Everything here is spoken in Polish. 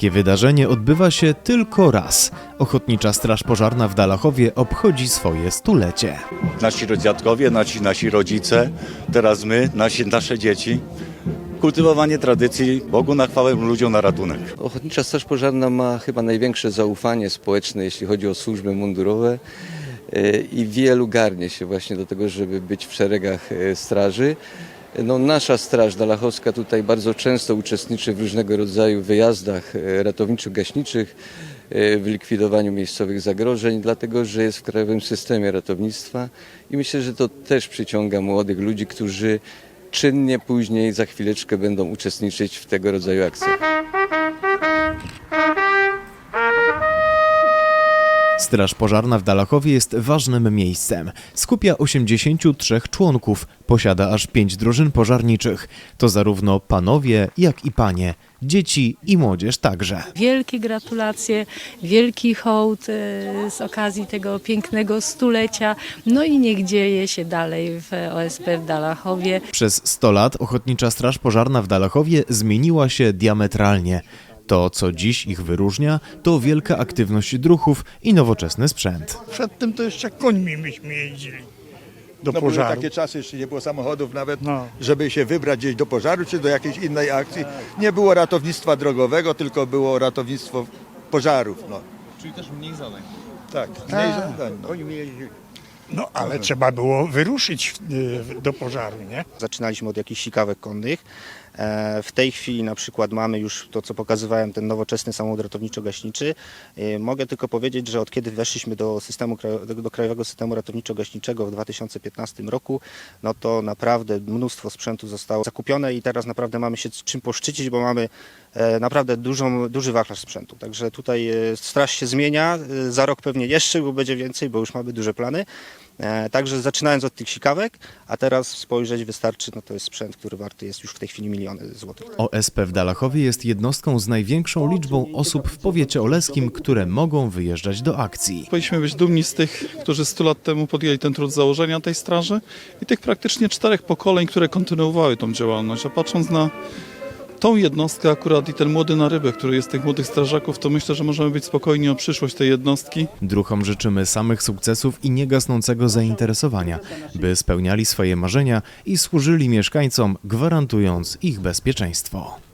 Takie wydarzenie odbywa się tylko raz. Ochotnicza Straż Pożarna w Dalachowie obchodzi swoje stulecie. nasi dziadkowie, nasi, nasi rodzice, teraz my, nasi, nasze dzieci. Kultywowanie tradycji, Bogu na chwałę, ludziom na ratunek. Ochotnicza Straż Pożarna ma chyba największe zaufanie społeczne, jeśli chodzi o służby mundurowe i wielu garnie się właśnie do tego, żeby być w szeregach e, straży. No, nasza Straż Dalachowska tutaj bardzo często uczestniczy w różnego rodzaju wyjazdach e, ratowniczo-gaśniczych, e, w likwidowaniu miejscowych zagrożeń, dlatego że jest w krajowym systemie ratownictwa i myślę, że to też przyciąga młodych ludzi, którzy czynnie później za chwileczkę będą uczestniczyć w tego rodzaju akcjach. Straż Pożarna w Dalachowie jest ważnym miejscem. Skupia 83 członków, posiada aż 5 drużyn pożarniczych. To zarówno panowie, jak i panie, dzieci i młodzież także. Wielkie gratulacje, wielki hołd e, z okazji tego pięknego stulecia. No i niech dzieje się dalej w OSP w Dalachowie. Przez 100 lat Ochotnicza Straż Pożarna w Dalachowie zmieniła się diametralnie. To, co dziś ich wyróżnia, to wielka aktywność druhów i nowoczesny sprzęt. Przedtem to jeszcze końmi myśmy jeździli do No były pożaru. takie czasy, jeszcze nie było samochodów nawet, No. żeby się wybrać gdzieś do pożaru czy do jakiejś innej akcji. Nie było ratownictwa drogowego, tylko było ratownictwo pożarów. No. Czyli też mniej zadań. Tak, mniej zadań. No. Jeździli. No ale trzeba było wyruszyć y, do pożaru, nie? Zaczynaliśmy od jakichś sikawek konnych. E, W tej chwili na przykład mamy już to, co pokazywałem, ten nowoczesny samochód ratowniczo-gaśniczy. E, Mogę tylko powiedzieć, że od kiedy weszliśmy do, systemu, do- Krajowego Systemu Ratowniczo-Gaśniczego w 2015 roku, no to naprawdę mnóstwo sprzętu zostało zakupione i teraz naprawdę mamy się czym poszczycić, bo mamy e, naprawdę dużą, duży wachlarz sprzętu. Także tutaj straż się zmienia, za rok pewnie jeszcze, bo będzie więcej, bo już mamy duże plany. E, Także zaczynając od tych sikawek, a teraz spojrzeć wystarczy, no to jest sprzęt, który warty jest już w tej chwili miliony złotych. OSP w Dalachowie jest jednostką z największą liczbą osób w powiecie oleskim, które mogą wyjeżdżać do akcji. Powinniśmy być dumni z tych, którzy 100 lat temu podjęli ten trud założenia tej straży i tych praktycznie czterech pokoleń, które kontynuowały tą działalność. A patrząc na tą jednostkę akurat i ten młody narybek, który jest tych młodych strażaków, to myślę, że możemy być spokojni o przyszłość tej jednostki. Druhom życzymy samych sukcesów i niegasnącego zainteresowania, by spełniali swoje marzenia i służyli mieszkańcom, gwarantując ich bezpieczeństwo.